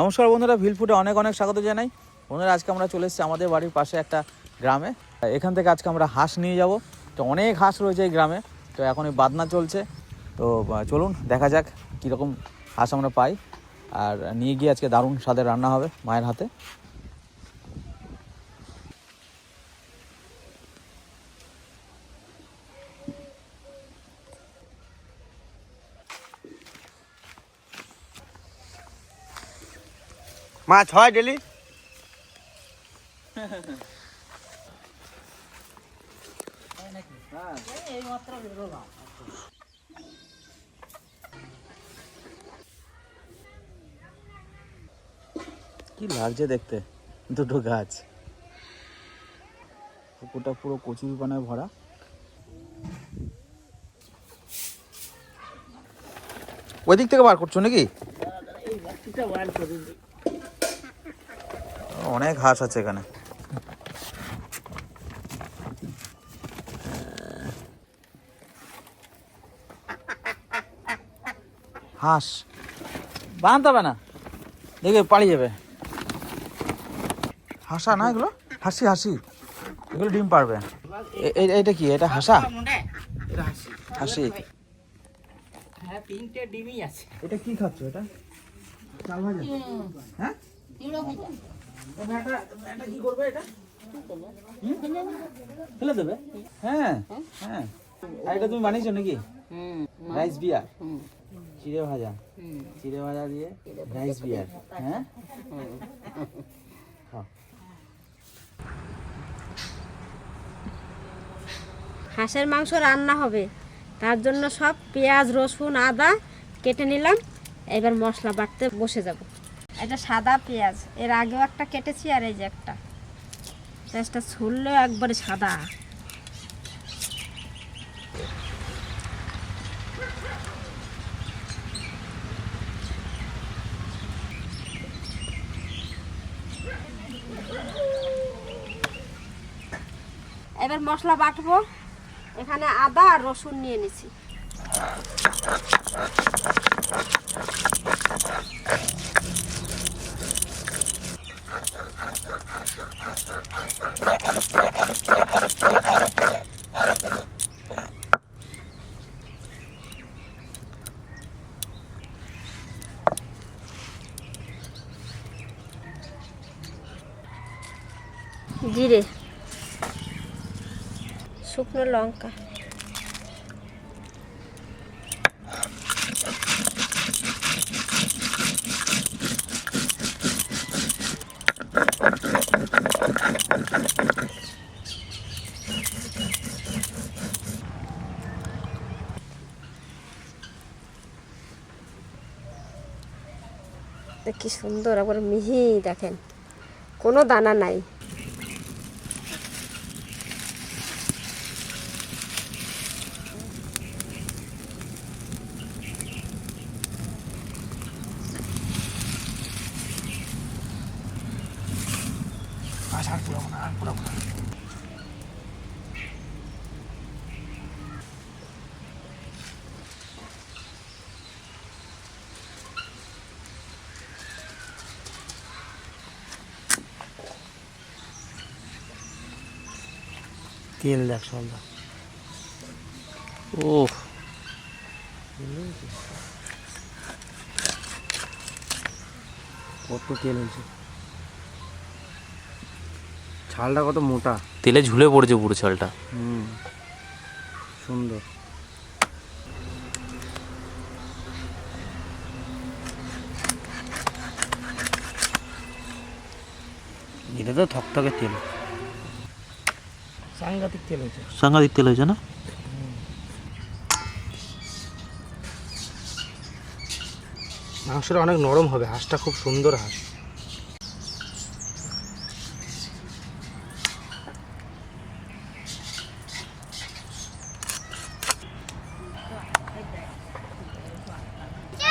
নমস্কার বন্ধুরা ভিলফুটে অনেক অনেক স্বাগত জানাই। বন্ধুরা, আজকে আমরা চলে এসেছি আমাদের বাড়ির পাশে একটা গ্রামে। এখান থেকে আজকে আমরা হাঁস নিয়ে যাব। তো অনেক হাঁস রয়েছে এই গ্রামে। তো এখন এই বাদনা চলছে। তো চলুন, দেখা যাক কীরকম হাঁস আমরা পাই। আর নিয়ে গিয়ে আজকে দারুণ স্বাদের রান্না হবে মায়ের হাতে। মাছ হয় ডেলি? কি লাগছে দেখতে? দুটো গাছ। পুকুরটা পুরো কচুরি পানায় ভরা। ওই দিক থেকে বার করছ নাকি? অনেক হাঁস আছে এখানে। হাঁস। বানাতে হবে না। দেখে পালিয়ে যাবে। হাসা না এগুলো? হাসি হাসি। এগুলো ডিম পারবে। এটা কি? এটা হাসা? হাসি। হ্যাঁ তিনটে ডিমই আছে। এটা কি খাচ্ছ এটা? চাল ভাজা? হ্যাঁ? ফেলে দেবে? হ্যাঁ হ্যাঁ। আর এটা তুমি বানিয়েছো নাকি? Rice beer? চিড়ে ভাজা? চিড়ে ভাজা দিয়ে রাইস বিয়ার হ্যাঁ? হাঁসের মাংস রান্না হবে। তার জন্য সব পেঁয়াজ রসুন আদা কেটে নিলাম। এবার মশলা বাটতে বসে যাব। এটা সাদা পেঁয়াজ। এর আগেও একটা কেটেছি আর এই যে একটা। পেঁয়াজটা ছুললেও একবারে সাদা। এবার মশলা বাটবো। এখানে আদা আর রসুন নিয়ে নিছি। জিরে শুকনো লঙ্কা। কি সুন্দর একবার মিহি দেখেন। কোনো দানা নাই। তেল দেখ সন্ধ্যা ও কত তেল হয়েছে ছালটা কত মোটা? তেলে ঝুলে পড়েছে পুরো চালটা হুম সুন্দর। এটা তো থকথকে তেল। সাংঘাতিক তেল হয়েছে। সাংঘাতিক তেল হয়েছে না? মাংসটা অনেক নরম হবে হাঁসটা খুব সুন্দর হাঁস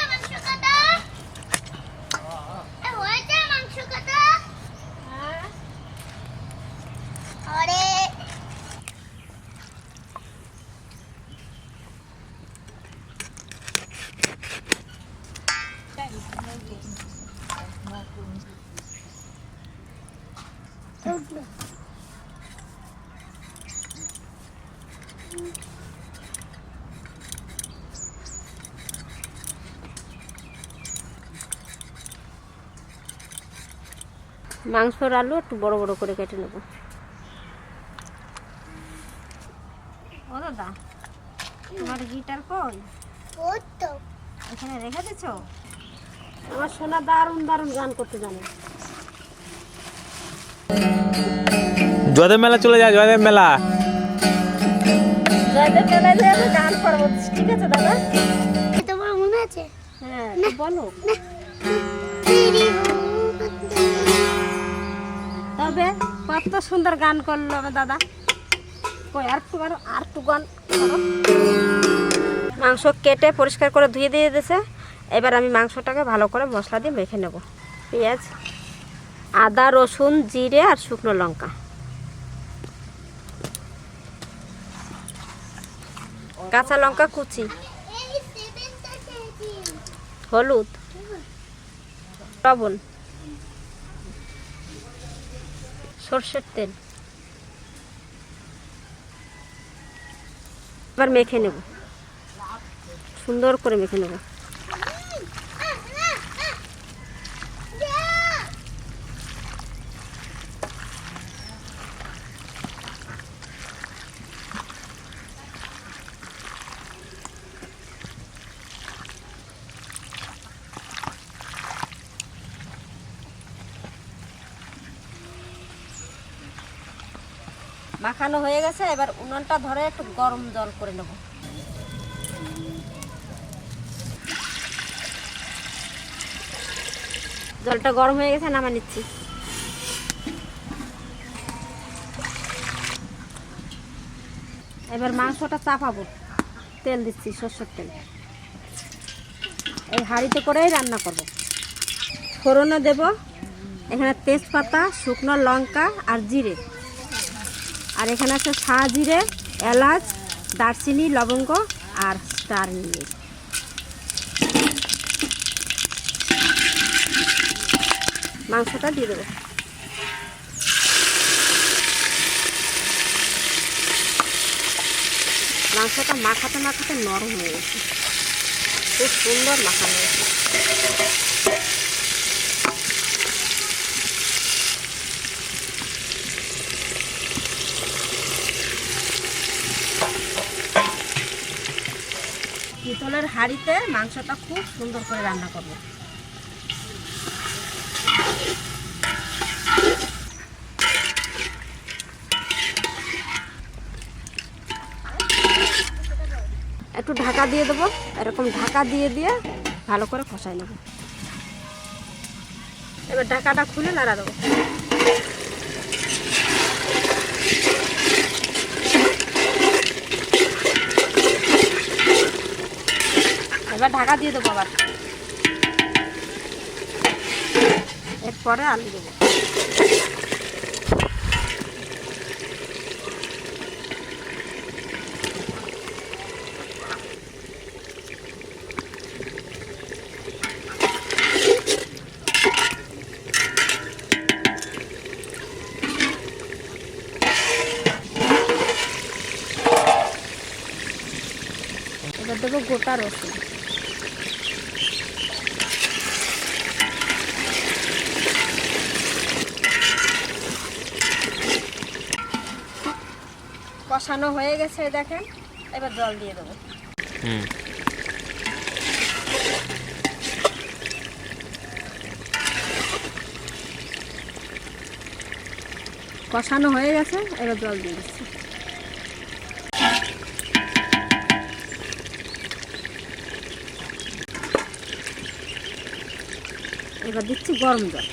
মাংস কাটা এ হয়েছে মাংস কাটা আরে মাংসর আলু একটু বড় বড় করে কেটে নেব। ও দাদা তোমার গিটার কই? এখানে রেখে দিছো? আমার সোনা দারুণ দারুণ গান করতে জানে। জয়দেব মেলা চলে যায় জয়দেব মেলা। জয়দেব মেলায় যে গান করব ঠিক আছে দাদা? তোমার মনে আছে? হ্যাঁ বলো। তবে কত সুন্দর গান করল দাদা। কই, আর একটু গান, আর একটু গান মাংস কেটে পরিষ্কার করে ধুয়ে দিয়ে দিয়েছে। এবার আমি মাংসটাকে ভালো করে মশলা দিয়ে মেখে নেব। পেঁয়াজ, আদা, রসুন, জিরে আর শুকনো লঙ্কা। কাঁচা লঙ্কা কুচি। হলুদ। লবণ। সর্ষের তেল। এবার মেখে নেব। সুন্দর করে মেখে নেব। মাখানো হয়ে গেছে, এবার উনুনটা ধরে একটু গরম জল করে নেব। জলটা গরম হয়ে গেছে, নামা নিচ্ছি। এবার মাংসটা চাপাবো। তেল দিচ্ছি, সর্ষের তেল। এই হাঁড়িতে করেই রান্না করব। ফোড়নে দেব এখানে তেজপাতা, শুকনো লঙ্কা আর জিরে। আর এখানে আছে জিরে এলাচ, দারচিনি, লবঙ্গ আর স্টার নিয়ে মাংসটা দিয়ে দেবো। মাংসটা মাখাতে মাখাতে নরম হয়ে গেছে। খুব সুন্দর মাখানো হয়েছে। পিতলের হাঁড়িতে মাংসটা খুব সুন্দর করে রান্না করব। একটু ঢাকা দিয়ে দেবো, এরকম ঢাকা দিয়ে দিয়ে ভালো করে কষাই নেব। এবার ঢাকাটা খুলে নাড়া দেবো। এবার ঢাকা দিয়ে দেবো আবার। এরপরে আলু দেবো। দেবো গোটা রসুন। কষানো হয়ে গেছে দেখেন। এবার জল দিয়ে দেবো। কষানো হয়ে গেছে এবার জল দিয়ে দিচ্ছি। এবার দিচ্ছি গরম জল।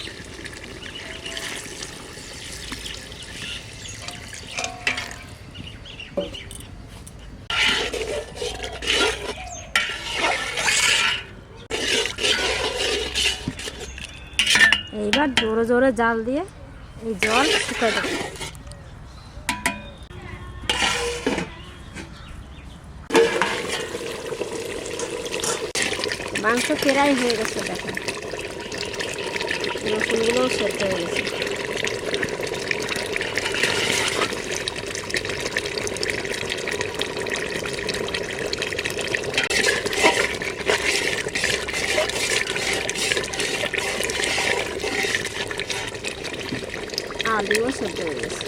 এইবার জোরে জোরে জাল দিয়ে এই জল শুকাই দেবো। মাংস কেরাই হয়ে গেছে দেখেন রসুনগুলোও সেদ্ধ হয়ে গেছে আলুও সেদ্ধ হয়ে গেছে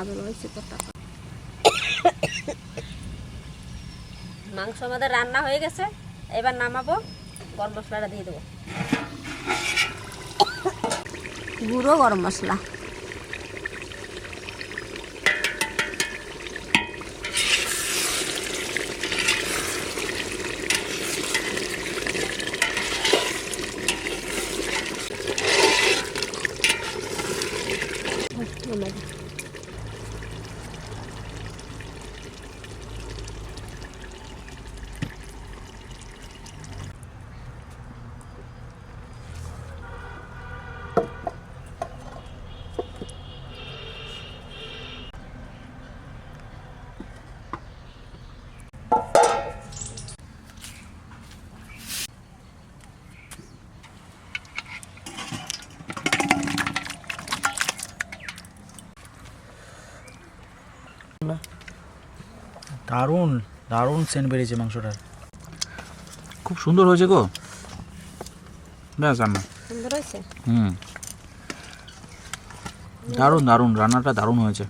আদর হয়েছে কটা মাংস আমাদের রান্না হয়ে গেছে এবার নামাবো গরম মশলাটা দিয়ে দেবো। গুঁড়ো গরম মশলা। দারুণ দারুণ সেন্ট বেরিয়েছে মাংসটার। খুব সুন্দর হয়েছে গো। ব্যাস রান্না সুন্দর হয়েছে? হুম। দারুণ দারুণ রান্নাটা দারুণ হয়েছে।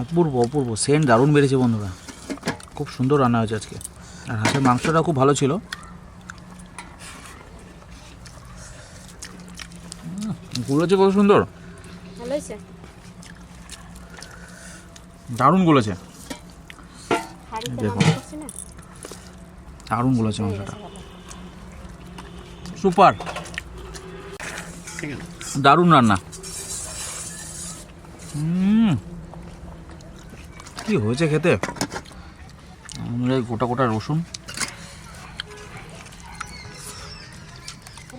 অপূর্ব অপূর্ব সেন্ট দারুণ বেড়েছে বন্ধুরা। খুব সুন্দর রান্না হয়েছে আজকে। আর হাঁসের মাংসটা খুব ভালো ছিল। উম, গুলেছে কত সুন্দর। ভালো হয়েছে? দারুণ গুলেছে হাঁড়িতে দেখুন। দারুণ গুলেছে মাংসটা। সুপার। দারুণ রান্না। হুম। কি হয়েছে খেতে? আমাদের গোটা গোটা রসুন।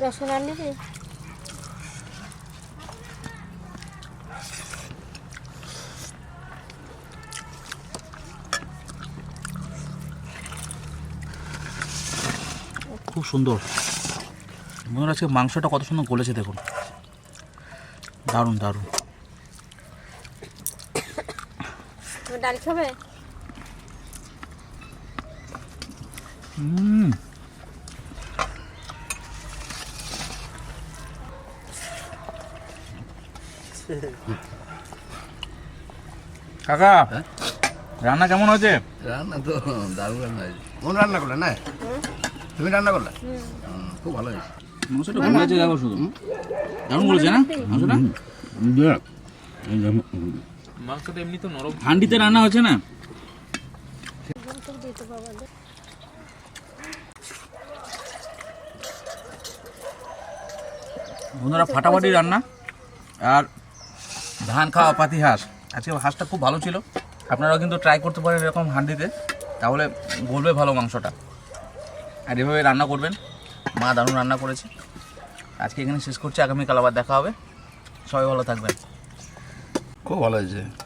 রসুন আর খুব সুন্দর। মনে হচ্ছে আজকে মাংসটা কত সুন্দর গলেছে দেখুন। দারুণ দারুণ। ডাল খাবে? হুম। কাকা রান্না কেমন হয়েছে? রান্না তো দারুণ রান্না হয়েছে। কোন রান্না করলে না তুমি রান্না করলে? খুব ভালো হয়েছে। মাংসটা ভালো হয়েছে দেখো শুধু। দারুণ বলেছে না মাংসটা? মাংসটা এমনি তো নরম। হান্ডিতে রান্না হচ্ছে না? বন্ধুরা ফাটাফাটি রান্না। আর ধান খাওয়া পাতি হাঁস আজকে হাঁসটা খুব ভালো ছিল। আপনারাও কিন্তু ট্রাই করতে পারেন এরকম হান্ডিতে। তাহলে বলবে ভালো মাংসটা। আর এভাবে রান্না করবেন। মা দারুণ রান্না করেছে। আজকে এখানে শেষ করছি। আগামীকাল আবার দেখা হবে। সবাই ভালো থাকবেন। খুব ভালো হয়েছে।